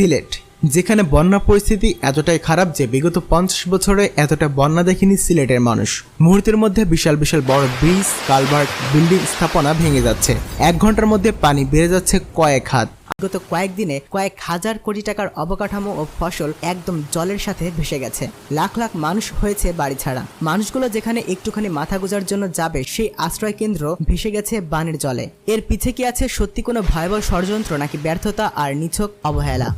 সিলেট, যেখানে বন্যা পরিস্থিতি এতটাই খারাপ যে বিগত পঞ্চাশ বছরে এতটা বন্যা দেখেনি সিলেটের মানুষ। মুহূর্তের মধ্যে বিশাল বিশাল বড় ব্রিজ, কালভার্ট বিল্ডিং স্থাপনা ভেঙে যাচ্ছে। এক ঘণ্টার মধ্যে পানি বেড়ে যাচ্ছে কয়েক হাত। গত কয়েকদিনে কয়েক হাজার কোটি টাকার অবকাঠামো ও ফসল একদম জলের সাথে ভেসে গেছে। লাখ লাখ মানুষ হয়েছে বাড়ি ছাড়া। মানুষগুলো যেখানে একটুখানি মাথা গোজার জন্য যাবে, সেই আশ্রয় কেন্দ্র ভেসে গেছে বানের জলে। এর পিছে কি আছে সত্যি কোনো ভয়াবহ ষড়যন্ত্র, নাকি ব্যর্থতা আর নিছক অবহেলা?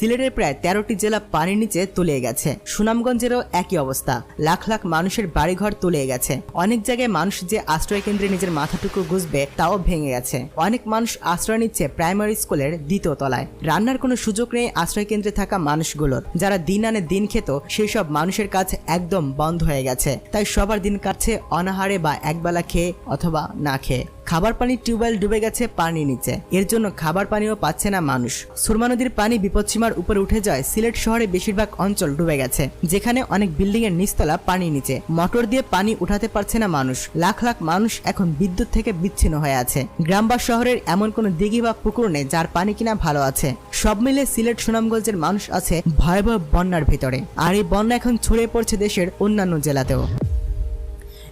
সিলেটের প্রায় তেরোটি জেলা পানির নিচে তলিয়ে গেছে। সুনামগঞ্জেরও একই অবস্থা। লাখ লাখ মানুষের বাড়িঘর তলিয়ে গেছে। অনেক জায়গায় মানুষ যে আশ্রয় কেন্দ্রে নিজের মাথাটুকু গুজবে তাও ভেঙে গেছে। অনেক মানুষ আশ্রয় নিচ্ছে প্রাইমারি স্কুলের দ্বিতীয় তলায়। রান্নার কোনো সুযোগ নেই আশ্রয় কেন্দ্রে থাকা মানুষগুলোর। যারা দিন আনে দিন খেত সেই সব মানুষের কাজ একদম বন্ধ হয়ে গেছে। তাই সবার দিন কাটছে অনাহারে বা একবেলা খেয়ে অথবা না খেয়ে। খাবার পানির টিউবওয়েল ডুবে গেছে পানির নিচে। এর জন্য খাবার পানিও পাচ্ছে না মানুষ। সুরমা নদীর পানি বিপদসীমার উপরে উঠে যায়, সিলেট শহরে বেশিরভাগ অঞ্চল ডুবে গেছে, যেখানে অনেক বিল্ডিং এর নিচতলা পানির নিচে। মোটর দিয়ে পানি উঠাতে পারছে না মানুষ। লাখ লাখ মানুষ এখন বিদ্যুৎ থেকে বিচ্ছিন্ন হয়ে আছে। গ্রাম বা শহরের এমন কোনো দিঘি বা পুকুর নেই যার পানি কিনা ভালো আছে। সব মিলে সিলেট সুনামগঞ্জের মানুষ আছে ভয়াবহ বন্যার ভিতরে। আর এই বন্যা এখন ছড়িয়ে পড়ছে দেশের অন্যান্য জেলাতেও।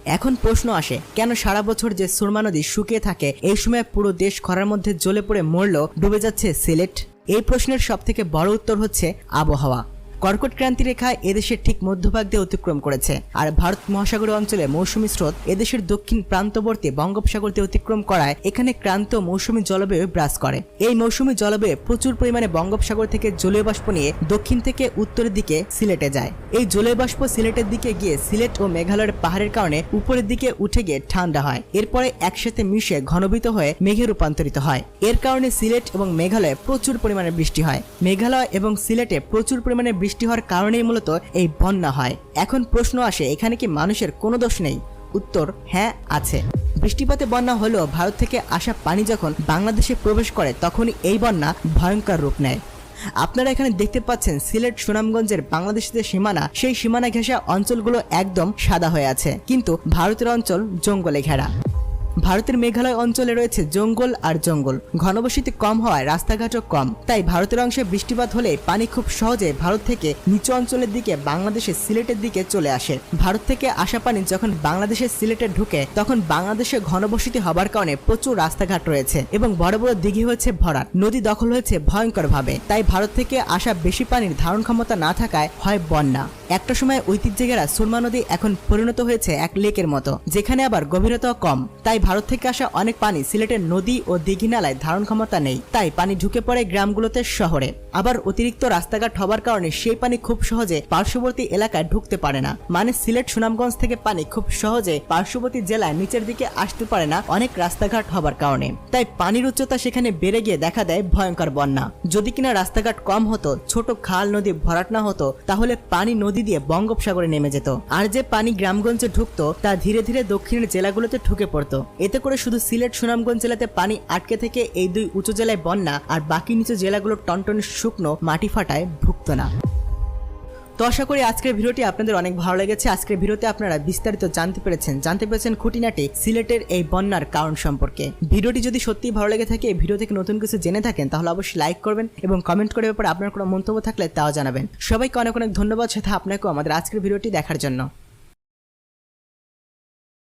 এখন প্রশ্ন আসে, কেন সারা বছর যে সুরমা নদী শুকিয়ে থাকে, এই সময় পুরো দেশ খরার মধ্যে জ্বলে পড়ে মরল, ডুবে যাচ্ছে সিলেট? এই প্রশ্নের সবথেকে বড় উত্তর হচ্ছে আবহাওয়া। কর্কট ক্রান্তি রেখা এদেশের ঠিক মধ্যভাগ দিয়ে অতিক্রম করেছে। আর ভারত মহাসাগরীয় অঞ্চলে মৌসুমী স্রোত এদেশের দক্ষিণ প্রান্তবর্তী বঙ্গোপসাগর দিয়ে অতিক্রম করায় এখানে ক্রান্ত মৌসুমী জলবায়ু বিরাজ করে। এই মৌসুমী জলবায়ু প্রচুর পরিমাণে বঙ্গোপসাগর থেকে জলীয় বাষ্প নিয়ে দক্ষিণ থেকে উত্তরের দিকে সিলেটে যায়। এই জলীয় বাষ্প সিলেটের দিকে গিয়ে সিলেট ও মেঘালয়ের পাহাড়ের কারণে উপরের দিকে উঠে গিয়ে ঠান্ডা হয়। এরপরে একসাথে মিশে ঘনবীত হয়ে মেঘে রূপান্তরিত হয়। এর কারণে সিলেট এবং মেঘালয়ে প্রচুর পরিমাণে বৃষ্টি হয়। মেঘালয় এবং সিলেটে প্রচুর পরিমাণে বৃষ্টি হওয়ার কারণেই মূলত এই বন্যা হয়। এখন প্রশ্ন আসে, এখানে কি মানুষের কোনো দোষ নেই? উত্তর হ্যাঁ আছে। বৃষ্টিপাতে বন্যা হলেও ভারত থেকে আসা পানি যখন বাংলাদেশে প্রবেশ করে, তখনই এই বন্যা ভয়ঙ্কর রূপ নেয়। আপনারা এখানে দেখতে পাচ্ছেন, সিলেট, সুনামগঞ্জের বাংলাদেশের সীমানা, সেই সীমানা ঘেঁষা অঞ্চলগুলো একদম সাদা হয়ে আছে। কিন্তু ভারতের অঞ্চল জঙ্গলে ঘেরা। ভারতের মেঘালয় অঞ্চলে রয়েছে জঙ্গল আর জঙ্গল। ঘনবসতি কম হওয়ায় রাস্তাঘাটও কম। তাই ভারতের অংশে বৃষ্টিপাত হলে পানি খুব সহজে ভারত থেকে নিচু অঞ্চলের দিকে বাংলাদেশের সিলেটের দিকে চলে আসে। ভারত থেকে আসা পানি যখন বাংলাদেশের সিলেটে ঢুকে, তখন বাংলাদেশে ঘনবসতি হবার কারণে প্রচুর রাস্তাঘাট রয়েছে এবং বড় বড় দিঘি হয়েছে ভরাট। নদী দখল হয়েছে ভয়ঙ্কর ভাবে তাই ভারত থেকে আসা বেশি পানির ধারণ ক্ষমতা না থাকায় হয় বন্যা। একটা সময় ঐতিহ্যেরা সুরমা নদী এখন পরিণত হয়েছে এক লেকের মতো, যেখানে আবার গভীরতা কম। তাই ভারত থেকে আসা অনেক পানি সিলেটের নদী ও দিঘি নালায় ধারণ ক্ষমতা নেই। তাই পানি ঢুকে পড়ে গ্রামগুলোতে শহরে। আবার অতিরিক্ত রাস্তাঘাট হবার কারণে সেই পানি খুব সহজে পার্শ্ববর্তী এলাকায় ঢুকতে পারে না। মানে সিলেট সুনামগঞ্জ থেকে পানি খুব সহজে পার্শ্ববর্তী জেলায় নিচের দিকে আসতে পারে না অনেক রাস্তাঘাট হবার কারণে। তাই পানির উচ্চতা সেখানে বেড়ে গিয়ে দেখা দেয় ভয়ঙ্কর বন্যা। যদি কিনা রাস্তাঘাট কম হতো, ছোট খাল নদী ভরাট না হতো, তাহলে পানি নদী দিয়ে বঙ্গোপসাগরে নেমে যেত। আর যে পানি গ্রামগঞ্জে ঢুকতো, তা ধীরে ধীরে দক্ষিণের জেলাগুলোতে ঢুকে পড়তো। এতে করে শুধু সিলেট সুনামগঞ্জ জেলাতে পানি আটকে থেকে এই দুই উঁচু জেলায় বন্যা আর বাকি নিচু জেলাগুলো টনটনে শুকনো মাটি ফাটায় ভুগত না তো আশা করি আজকের ভিডিওটি আপনাদের অনেক ভালো লেগেছে। আজকের ভিডিওতে আপনারা বিস্তারিত জানতে পেরেছেন। জানতে পেরেছেন খুঁটিনাটি সিলেটের এই বন্যার কারণ সম্পর্কে। ভিডিওটি যদি সত্যিই ভালো লেগে থাকে এই ভিডিও থেকে নতুন কিছু জেনে থাকেন, তাহলে অবশ্যই লাইক করবেন এবং কমেন্ট করে ব্যাপারে আপনার কোনো মন্তব্য থাকলে তাও জানাবেন। সবাইকে অনেক অনেক ধন্যবাদ। সাথে আপনাকেও আমাদের আজকের ভিডিওটি দেখার জন্য।